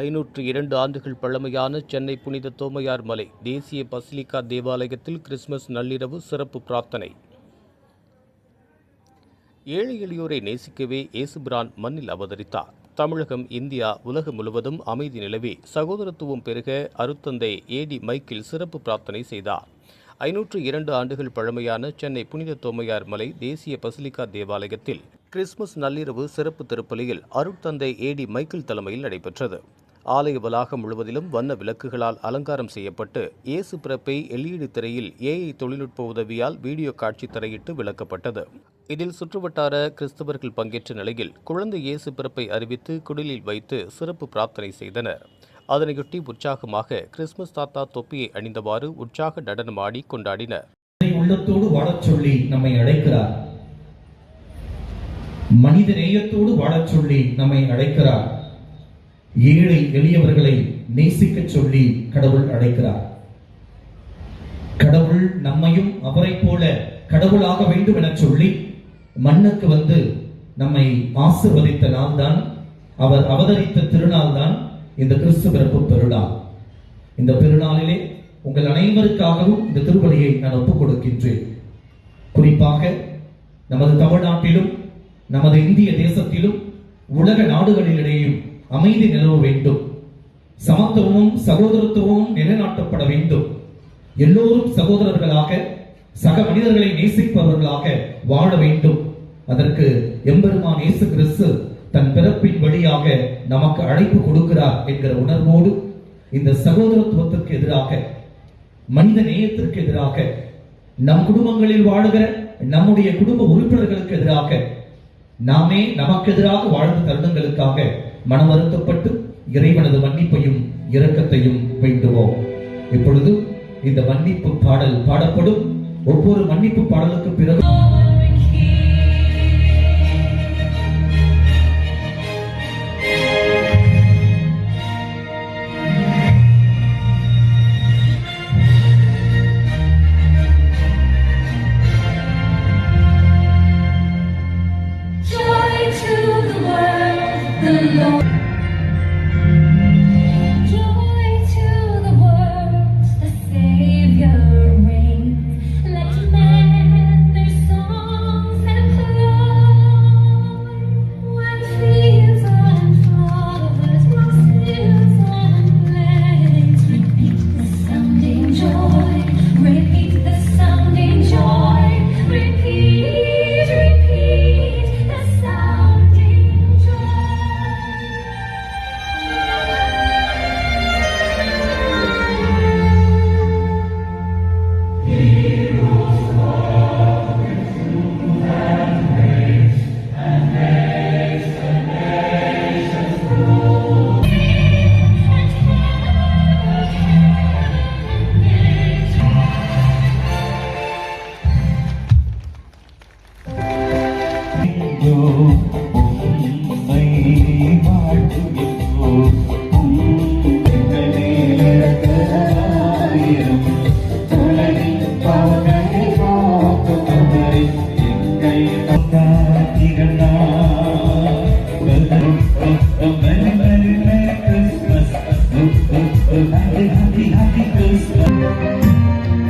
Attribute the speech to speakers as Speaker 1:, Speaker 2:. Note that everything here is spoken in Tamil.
Speaker 1: ஐநூற்று இரண்டு ஆண்டுகள் பழமையான சென்னை புனித தோமையார் மலை தேசிய பசிலிக்கா தேவாலயத்தில் கிறிஸ்துமஸ் நள்ளிரவு சிறப்பு பிரார்த்தனை. ஏழை எளியோரை நேசிக்கவே இயேசுபிரான் மண்ணில் அவதரித்தார். தமிழகம் இந்தியா உலகம் முழுவதும் அமைதி நிலவி சகோதரத்துவம் பெருக அருத்தந்தை ஏடி மைக்கில் சிறப்பு பிரார்த்தனை செய்தார். ஐநூற்று இரண்டு ஆண்டுகள் பழமையான சென்னை புனித தோமையார் மலை தேசிய பசிலிக்கா தேவாலயத்தில் கிறிஸ்துமஸ் நள்ளிரவு சிறப்பு திருப்பலியில் அருட்தந்தை ஏடி மைக்கேல் தலைமையில் நடைபெற்றது. ஆலய வளாகம் முழுவதிலும் வண்ண விளக்குகளால் அலங்காரம் செய்யப்பட்டு இயேசு பிறப்பை எல்இடி திரையில் ஏஐ தொழில்நுட்ப உதவியால் வீடியோ காட்சி திரையிட்டு விளக்கப்பட்டது. இதில் சுற்றுவட்டார கிறிஸ்தவர்கள் பங்கேற்ற நிலையில் குழந்தை இயேசு பிறப்பை அறிவித்து குடிலில் வைத்து சிறப்பு பிரார்த்தனை செய்தனர். அதனையொட்டி உற்சாகமாக கிறிஸ்துமஸ் தாத்தா தொப்பியை அணிந்தவாறு உற்சாக நடனமாடி கொண்டாடினர்.
Speaker 2: உள்ளத்தோடு வாழச் சொல்லி நம்மை அழைக்கிறார். மனித நேயத்தோடு வாழச் சொல்லி நம்மை அழைக்கிறார். ஏழை எளியவர்களை நேசிக்கச் சொல்லி கடவுள் அழைக்கிறார். கடவுள் நம்மையும் அவரைப் போல கடவுளாக வேண்டும் என சொல்லி மண்ணுக்கு வந்து நம்மை ஆசிர்வதித்த நாள்தான் அவர் அவதரித்த திருநாள் தான் இந்த கிறிஸ்து பிறப்பு பெருநாள். இந்த பெருநாளிலே உங்கள் அனைவருக்காகவும் இந்த திருப்பலியை நான் ஒப்புக் கொடுக்கின்றேன். குறிப்பாக நமது தமிழ்நாட்டிலும் நமது இந்திய தேசத்திலும் உலக நாடுகளிடையே அமைதி நிலவ வேண்டும். சமத்துவமும் சகோதரத்துவமும் நிலைநாட்டப்பட வேண்டும். எல்லோரும் சகோதரர்களாக சக மனிதர்களை நேசிப்பவர்களாக வாழ வேண்டும். அதற்கு எம்பெருமான் இயேசு கிறிஸ்து தன் பிறப்பின் வழியாக நமக்கு அழைப்பு கொடுக்கிறார் என்கிற உணர்வோடு இந்த சகோதரத்துவத்திற்கு எதிராக மனித நேயத்திற்கு எதிராக நம் குடும்பங்களில் வாழுகிற நம்முடைய குடும்ப உறுப்பினர்களுக்கு எதிராக நாமே நமக்கு எதிராக வாழ்ந்த தருணங்களுக்காக மனம் வருத்தப்பட்டு இறைவனது மன்னிப்பையும் இரக்கத்தையும் வேண்டுவோம். இப்பொழுது இந்த மன்னிப்பு பாடல் பாடப்படும். ஒவ்வொரு மன்னிப்பு பாடலுக்கு பிறகு Happy, happy, happy Christmas.